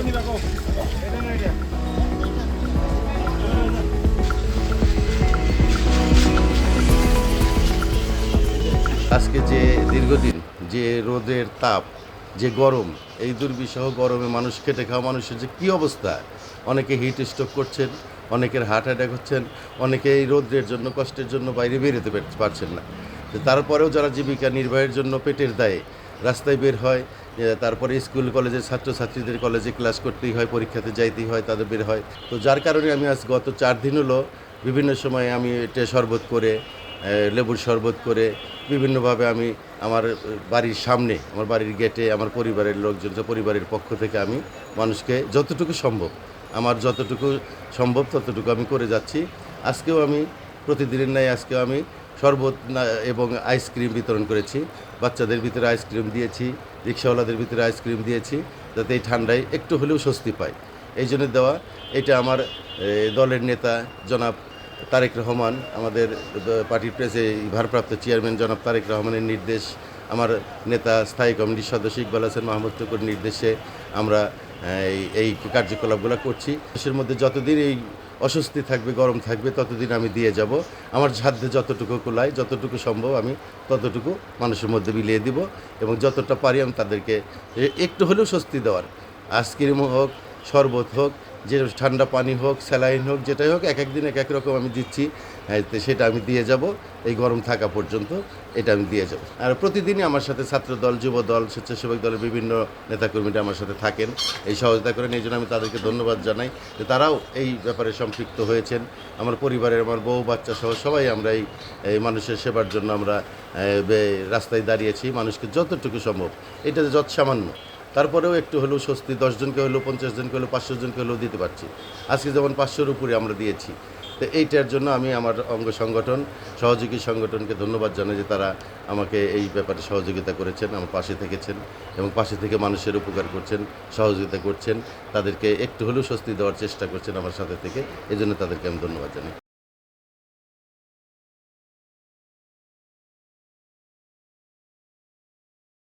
আজকে যে দীর্ঘদিন যে রোদের তাপ, যে গরম, এই দুর্বিষহ গরমে মানুষ কেটে খাওয়া মানুষের যে কী অবস্থা? অনেকে হিট স্ট্রোক করছেন, অনেকের হার্ট অ্যাটাক হচ্ছেন, অনেকে এই রোদ্রের জন্য, কষ্টের জন্য বাইরে বেরোতে পারছেন না। তারপরেও যারা জীবিকা নির্বাহের জন্য পেটের দায়ে রাস্তায় বের হয় তারপরে স্কুল কলেজের ছাত্রছাত্রীদের কলেজে ক্লাস করতেই হয়, পরীক্ষাতে যাইতেই হয়, তাদের বের হয়। তো যার কারণে আমি আজ গত চার দিন হলো বিভিন্ন সময় আমি এটা শরবত করে লেবুর শরবত করে, বিভিন্নভাবে আমি আমার বাড়ির সামনে, আমার বাড়ির গেটে, আমার পরিবারের লোকজন পরিবারের পক্ষ থেকে আমি মানুষকে যতটুকু সম্ভব, আমার যতটুকু সম্ভব ততটুকু আমি করে যাচ্ছি। আজকেও আমি, প্রতিদিনের ন্যায় আজকেও আমি শরবত এবং আইসক্রিম বিতরণ করেছি। বাচ্চাদের ভিতরে আইসক্রিম দিয়েছি, রিক্সাওয়ালাদের ভিতরে আইসক্রিম দিয়েছি, যাতে এই ঠান্ডায় একটু হলেও স্বস্তি পায়। এই জন্য দেওয়া, এটা আমার দলের নেতা জনাব তারেক রহমান, আমাদের পার্টির প্রেসে ভারপ্রাপ্ত চেয়ারম্যান জনাব তারেক রহমানের নির্দেশ, আমার নেতা স্থায়ী কমিটির সদস্য ইকবাল হাসান মাহমুদ নির্দেশে আমরা এই- কার্যকলাপগুলো করছি। দেশের মধ্যে যতদিন এই অস্বস্তি থাকবে, গরম থাকবে, ততদিন আমি দিয়ে যাব। আমার সাধ্যে যতটুকু কোলায়, যতটুকু সম্ভব আমি ততটুকু মানুষের মধ্যে মিলিয়ে দিব এবং যতটা পারি আমি তাদেরকে একটু হলেও স্বস্তি দেওয়ার। আইসক্রিম হোক শরবত হোক যে ঠান্ডা পানি হোক স্যালাইন হোক যেটাই হোক এক এক দিন এক এক রকম আমি দিচ্ছি। হ্যাঁ, সেটা আমি দিয়ে যাব। এই গরম থাকা পর্যন্ত এটা আমি দিয়ে যাব। আর প্রতিদিনই আমার সাথে ছাত্র দল যুব দল স্বেচ্ছাসেবক দলের বিভিন্ন নেতাকর্মীরা আমার সাথে থাকেন। এই সহযোগিতা করেন এই জন্য আমি তাদেরকে ধন্যবাদ জানাই যে তারাও এই ব্যাপারে সম্পৃক্ত হয়েছেন। আমার পরিবারের আমার বউ বাচ্চা সহ সবাই আমরা এই মানুষের সেবার জন্য আমরা রাস্তায় দাঁড়িয়েছি। মানুষকে যতটুকু সম্ভব এটা যত সামান্য তারপরেও একটু হলেও স্বস্তি দশজনকে হলেও পঞ্চাশ জনকে হলেও পাঁচশো জনকে হলেও দিতে পারছি। আজকে যেমন পাঁচশোর উপরে আমরা দিয়েছি, তো এইটার জন্য আমি আমার অঙ্গ সংগঠন, সহযোগী সংগঠনকে ধন্যবাদ জানাই যে তারা আমাকে এই ব্যাপারে সহযোগিতা করেছেন, আমার পাশে থেকেছেন এবং পাশে থেকে মানুষের উপকার করছেন, সহযোগিতা করছেন, তাদেরকে একটু হলেও স্বস্তি দেওয়ার চেষ্টা করছেন আমার সাথে থেকে এই জন্য তাদেরকে আমি ধন্যবাদ জানাই।